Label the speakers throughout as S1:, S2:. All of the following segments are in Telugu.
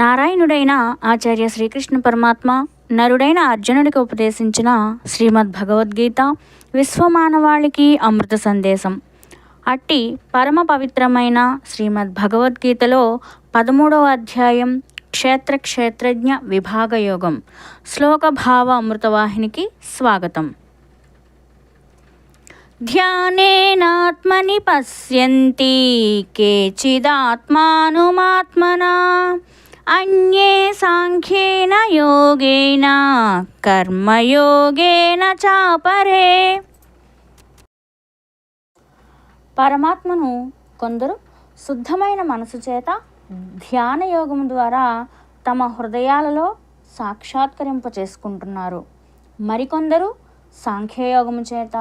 S1: నారాయణుడైన ఆచార్య శ్రీకృష్ణ పరమాత్మ నరుడైన అర్జునుడికి ఉపదేశించిన శ్రీమద్ భగవద్గీత విశ్వమానవాళికి అమృత సందేశం. అట్టి పరమ పవిత్రమైన శ్రీమద్ భగవద్గీతలో పదమూడవ అధ్యాయం క్షేత్ర క్షేత్రజ్ఞ విభాగయోగం శ్లోకభావ శ్లోక భావ అమృతవాహినికి స్వాగతం. ధ్యానేనాత్మని పశ్యంతి కేచిదాత్మానుమాత్మనా అన్యే సాంఖ్యేన యోగేన కర్మయోగేన చాపరే. పరమాత్మను కొందరు శుద్ధమైన మనసు చేత ధ్యాన యోగం ద్వారా తమ హృదయాలలో సాక్షాత్కరింప చేసుకుంటున్నారు. మరికొందరు సాంఖ్యయోగము చేత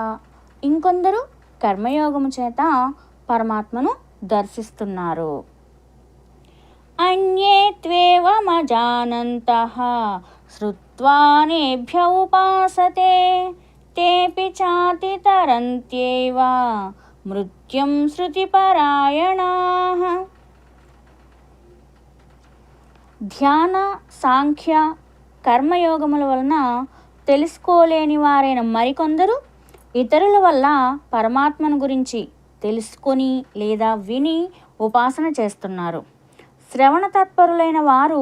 S1: ఇంకొందరు కర్మయోగము చేత పరమాత్మను దర్శిస్తున్నారు. అన్యే త్వేవమజానంతః శ్రుత్వానేభ్య ఉపాసతే తేపి చాతితరంత్యేవ మృత్యుం శృతిపరాయణాః ధ్యాన సాంఖ్య కర్మయోగముల వలన తెలుసుకోలేని వారైన మరికొందరు ఇతరుల వల్ల పరమాత్మను గురించి తెలుసుకొని లేదా విని ఉపాసన చేస్తున్నారు. శ్రవణ తత్పరులైన వారు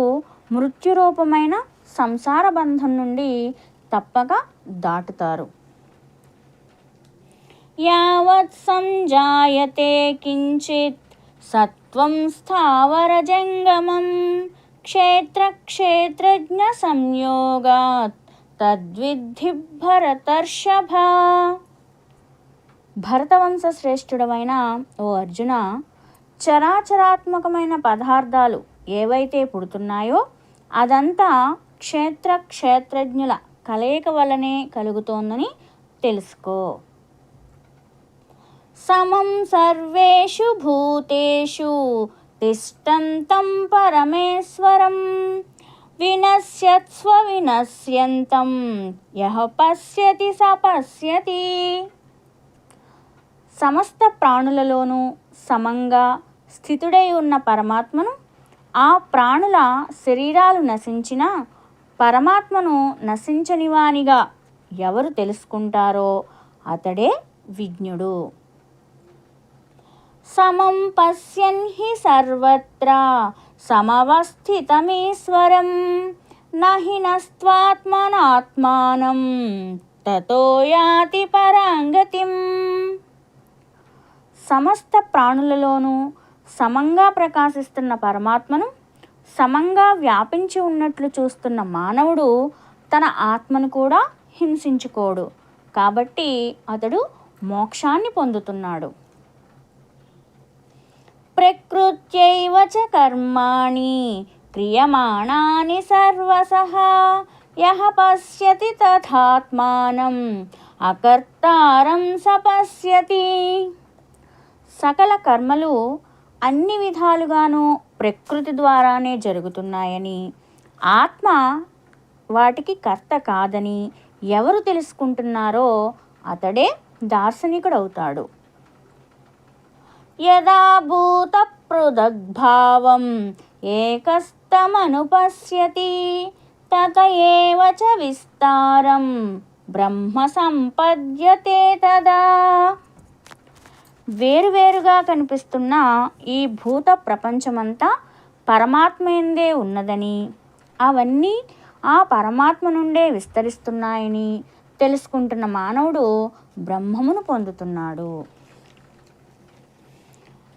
S1: మృత్యురూపమైన సంసార బంధం నుండి తప్పక దాటుతారు. యావత్ సంజాయతే కించిత్ సత్వం స్థావర జంగమం క్షేత్ర క్షేత్రజ్ఞ సంయోగాత్ తద్విద్ధి భరతర్షభ. భరతవంశ శ్రేష్ఠుడమైన ఓ అర్జున చరాచరాత్మకమైన పదార్థాలు ఏవైతే పుడుతున్నాయో అదంతా క్షేత్ర క్షేత్రజ్ఞుల కలయిక వల్లనే కలుగుతోందని తెలుసుకో. సమం సర్వేషు భూతేషు తిష్టంతం పరమేశ్వరం వినశ్యత్స్వ వినశ్యంతం యహ పశ్యతి స పశ్యతి. సమస్త ప్రాణులలోనూ సమంగా స్థితుడై ఉన్న పరమాత్మను ఆ ప్రాణుల శరీరాలు నశించిన పరమాత్మను నశించనివానిగా ఎవరు తెలుసుకుంటారో అతడే విజ్ఞుడు. సమం పశ్యన్ హి సర్వత్రా సమవస్థితమీశ్వరం నహి నస్త్వాత్మనాత్మానం తతో యాతి పరాంగతిం. సమస్త ప్రాణులలోనూ సమంగా ప్రకాశిస్తున్న పరమాత్మను సమంగా వ్యాపించి ఉన్నట్లు చూస్తున్న మానవుడు తన ఆత్మను కూడా హింసించుకోడు. కాబట్టి అతడు మోక్షాన్ని పొందుతున్నాడు. ప్రకృత్యైవ చ కర్మాణి క్రియమాణాని సర్వసహ యహ పశ్యతి తథాత్మానం అకర్తారం సపశ్యతి సకల కర్మలు అన్ని విధాలుగాను ప్రకృతి ద్వారానే జరుగుతున్నాయని. ఆత్మ వాటికి కర్త కాదని ఎవరు తెలుసుకుంటున్నారో అతడే దార్శనికుడవుతాడు. యదా భూత పృథగ్భావం ఏకస్తమనుపశ్యతి తత ఏవ చ విస్తారం బ్రహ్మ సంపద్యతే తదా. వేరువేరుగా కనిపిస్తున్న ఈ భూత ప్రపంచమంతా పరమాత్మయందే ఉన్నదని. అవన్నీ ఆ పరమాత్మ నుండే విస్తరిస్తున్నాయని తెలుసుకుంటున్న మానవుడు బ్రహ్మమును పొందుతున్నాడు.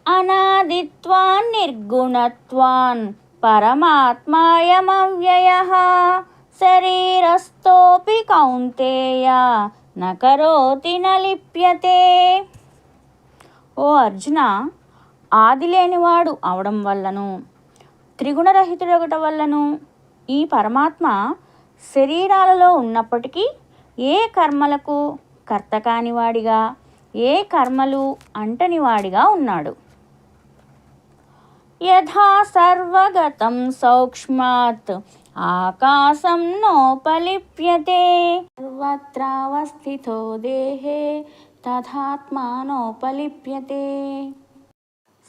S1: అనాదిత్వాన్ నిర్గుణత్వాన్ పరమాత్మాయమవ్యయ. శరీరస్థోపి కౌంతేయ నకరోతి నలిప్యతే. ఓ అర్జున! ఆది లేనివాడు అవడం వల్లను త్రిగుణరహితుడొకట వల్లను ఈ పరమాత్మ శరీరాలలో ఉన్నప్పటికీ ఏ కర్మలకు కర్త కానివాడిగా ఏ కర్మలు అంటనివాడిగా ఉన్నాడు. యథా సర్వగతం సౌక్ష్మాత్ ఆకాశం నోపలిప్యతే సర్వత్రావస్థితో దేహే తథాత్మానోపలిప్యతే.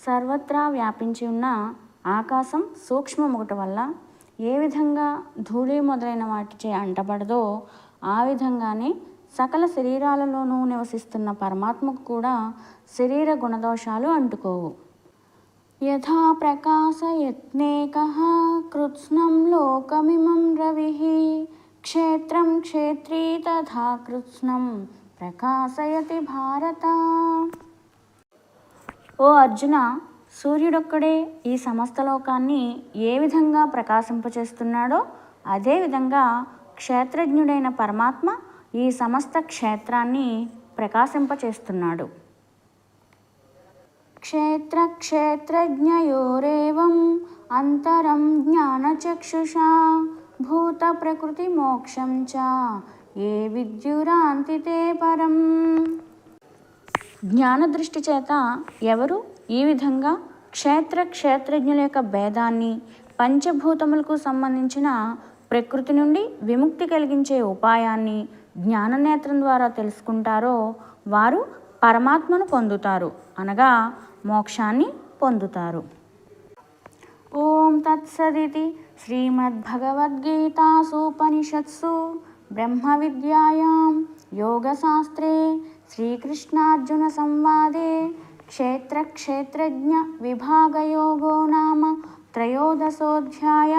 S1: సర్వత్రా వ్యాపించి ఉన్న ఆకాశం సూక్ష్మముగట వల్ల ఏ విధంగా ధూళి మొదలైన వాటిచే అంటబడదో ఆ విధంగానే సకల శరీరాలలోనూ నివసిస్తున్న పరమాత్మకు కూడా శరీర గుణదోషాలు అంటుకోవు. యథా ప్రకాశయత్నేకः కృత్స్నం లోకమిమం రవి క్షేత్రం క్షేత్రీ తథా కృత్స్నం ప్రకాశయతి భారత. ఓ అర్జున సూర్యుడొక్కడే ఈ సమస్త లోకాన్ని ఏ విధంగా ప్రకాశింపచేస్తున్నాడో అదేవిధంగా క్షేత్రజ్ఞుడైన పరమాత్మ ఈ సమస్త క్షేత్రాన్ని ప్రకాశింపచేస్తున్నాడు. క్షేత్రక్షేత్రజ్ఞయోరేవం అంతరం జ్ఞానచక్షుషా భూత ప్రకృతి మోక్షం చ ఏ విద్యురాంతితే పరం. జ్ఞానదృష్టి చేత ఎవరు ఈ విధంగా క్షేత్ర క్షేత్రజ్ఞుల యొక్క భేదాన్ని పంచభూతములకు సంబంధించిన ప్రకృతి నుండి విముక్తి కలిగించే ఉపాయాన్ని జ్ఞాననేత్రం ద్వారా తెలుసుకుంటారో వారు పరమాత్మను పొందుతారు. అనగా మోక్షాన్ని పొందుతారు. ఓం తత్సదితి శ్రీమద్భగవద్గీతాసూపనిషత్సు. బ్రహ్మ విద్యాయాం యోగశాస్త్రే శ్రీకృష్ణార్జున సంవాదే క్షేత్రక్షేత్రజ్ఞ విభాగయోగో నామ త్రయోదశోధ్యాయ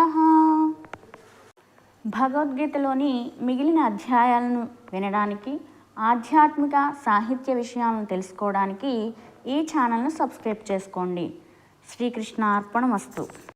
S1: భగవద్గీతలోని మిగిలిన అధ్యాయాలను వినడానికి ఆధ్యాత్మిక సాహిత్య విషయాలను తెలుసుకోవడానికి ఈ ఛానల్ను సబ్స్క్రైబ్ చేసుకోండి. శ్రీకృష్ణ అర్పణమస్తు